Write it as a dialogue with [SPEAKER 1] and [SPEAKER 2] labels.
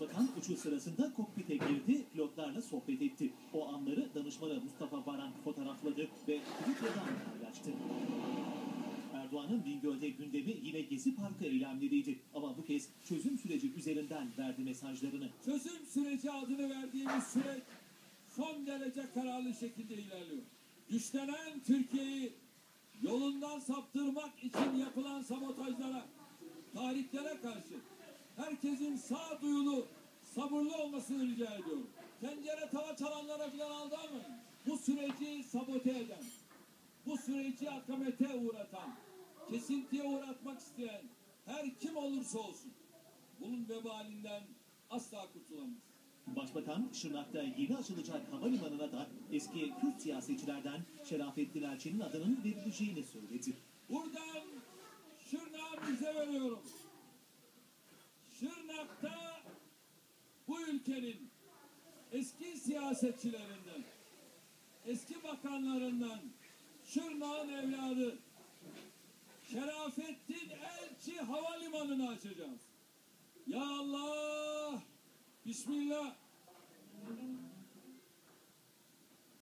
[SPEAKER 1] Başbakan uçuş sırasında kokpite girdi, pilotlarla sohbet etti. O anları danışmanı Mustafa Varank fotoğrafladı ve Twitter'dan paylaştı. Erdoğan'ın Bingöl'de gündemi yine Gezi Parkı eylemleriydi. Ama bu kez çözüm süreci üzerinden verdi mesajlarını.
[SPEAKER 2] çözüm süreci adını verdiğimiz süreç son derece kararlı şekilde ilerliyor. Güçlenen Türkiye'yi yolundan saptırmak için yapılan sabotajlara, tahriklere karşı herkesin sağduyulu, sabırlı olmasını rica ediyorum. Tencere tava çalanlara falan aldanmayın. Bu süreci sabote eden, bu süreci akamete uğratan, kesintiye uğratmak isteyen her kim olursa olsun bunun vebalinden asla kurtulamaz.
[SPEAKER 1] Başbakan Şırnak'ta yeni açılacak havalimanına da eski Kürt siyasetçilerden Şerafettin Elçi'nin adının verileceğini söyledi.
[SPEAKER 2] Buradan Şırnak'a bize veriyorum. Şırnak'ta bu ülkenin eski siyasetçilerinden, eski bakanlarından Şırnak'ın evladı Şerafettin Elçi Havalimanı'nı açacağız. Ya Allah! Bismillah!